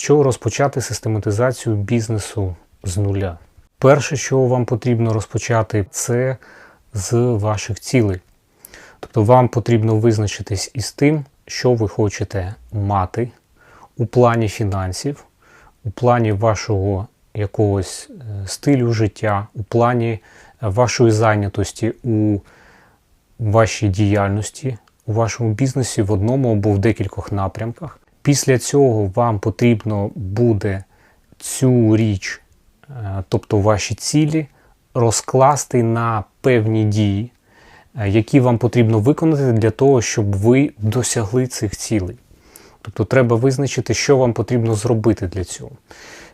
що розпочати систематизацію бізнесу з нуля. Перше, що вам потрібно розпочати, це з ваших цілей. Тобто вам потрібно визначитись із тим, що ви хочете мати у плані фінансів, у плані вашого якогось е, стилю життя, у плані вашої зайнятості у вашій діяльності, у вашому бізнесі в одному або в декількох напрямках. Після цього вам потрібно буде цю річ, е, тобто ваші цілі, розкласти на певні дії, е, які вам потрібно виконати для того, щоб ви досягли цих цілей. Тобто треба визначити, що вам потрібно зробити для цього.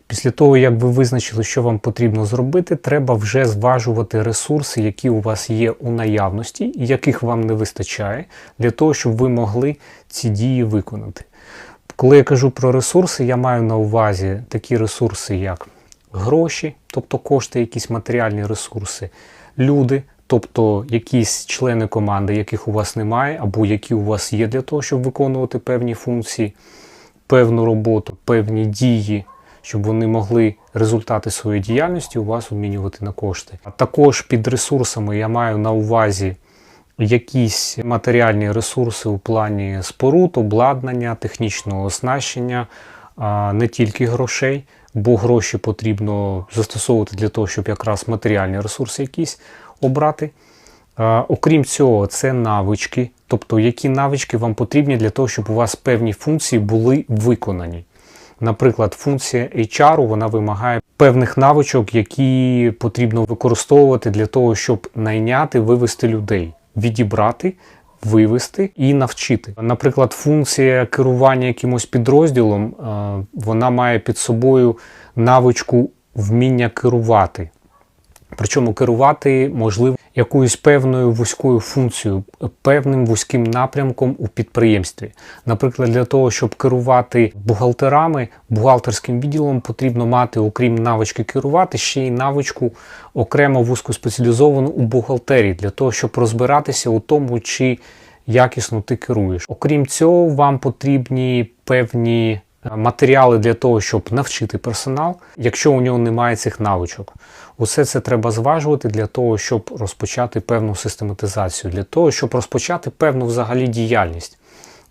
Після того, як ви визначили, що вам потрібно зробити, треба вже зважувати ресурси, які у вас є у наявності, і яких вам не вистачає, для того, щоб ви могли ці дії виконати. Коли я кажу про ресурси, я маю на увазі такі ресурси, як гроші, тобто кошти, якісь матеріальні ресурси, люди, тобто якісь члени команди, яких у вас немає, або які у вас є для того, щоб виконувати певні функції, певну роботу, певні дії, щоб вони могли результати своєї діяльності у вас обмінювати на кошти. А також під ресурсами я маю на увазі якісь матеріальні ресурси у плані споруд, обладнання, технічного оснащення, не тільки грошей, бо гроші потрібно застосовувати для того, щоб якраз матеріальні ресурси якісь обрати. Окрім цього, це навички, тобто які навички вам потрібні для того, щоб у вас певні функції були виконані. Наприклад, функція HR вона вимагає певних навичок, які потрібно використовувати для того, щоб найняти, вивести людей, відібрати, вивести і навчити. Наприклад, функція керування якимось підрозділом е, вона має під собою навичку вміння керувати. Причому керувати можливо якоюсь певною вузькою функцією, певним вузьким напрямком у підприємстві. Наприклад, для того, щоб керувати бухгалтерами, бухгалтерським відділом потрібно мати, окрім навички керувати, ще й навичку окремо вузькоспеціалізовану у бухгалтерії, для того, щоб розбиратися у тому, чи якісно ти керуєш. Окрім цього, вам потрібні певні матеріали для того, щоб навчити персонал, якщо у нього немає цих навичок. Усе це треба зважувати для того, щоб розпочати певну систематизацію, для того, щоб розпочати певну взагалі діяльність.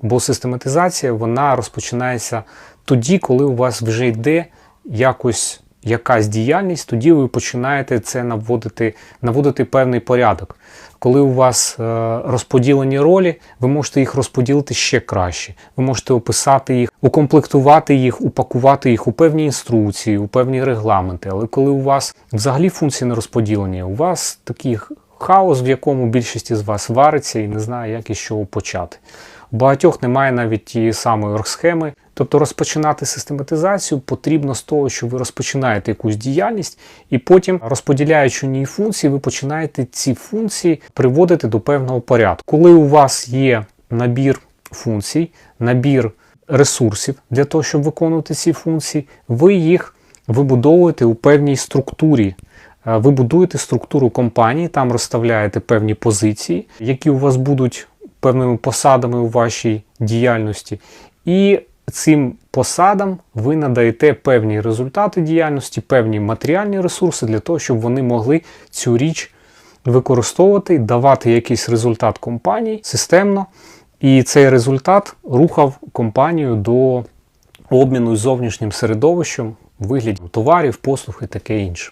Бо систематизація вона розпочинається тоді, коли у вас вже йде якось якась діяльність, тоді ви починаєте це наводити, наводити певний порядок. Коли у вас е, розподілені ролі, ви можете їх розподілити ще краще. Ви можете описати їх, укомплектувати їх, упакувати їх у певні інструкції, у певні регламенти. Але коли у вас взагалі функції не розподілені, у вас такий хаос, в якому більшість з вас вариться і не знає, як із чого почати. У багатьох немає навіть тієї самої оргсхеми. Тобто розпочинати систематизацію потрібно з того, що ви розпочинаєте якусь діяльність, і потім, розподіляючи ній функції, ви починаєте ці функції приводити до певного порядку. Коли у вас є набір функцій, набір ресурсів для того, щоб виконувати ці функції, ви їх вибудовуєте у певній структурі. Е, Ви будуєте структуру компанії, там розставляєте певні позиції, які у вас будуть певними посадами у вашій діяльності. І цим посадам ви надаєте певні результати діяльності, певні матеріальні ресурси для того, щоб вони могли цю річ використовувати, давати якийсь результат компанії системно. І цей результат рухав компанію до обміну з зовнішнім середовищем вигляді товарів, послуг і таке інше.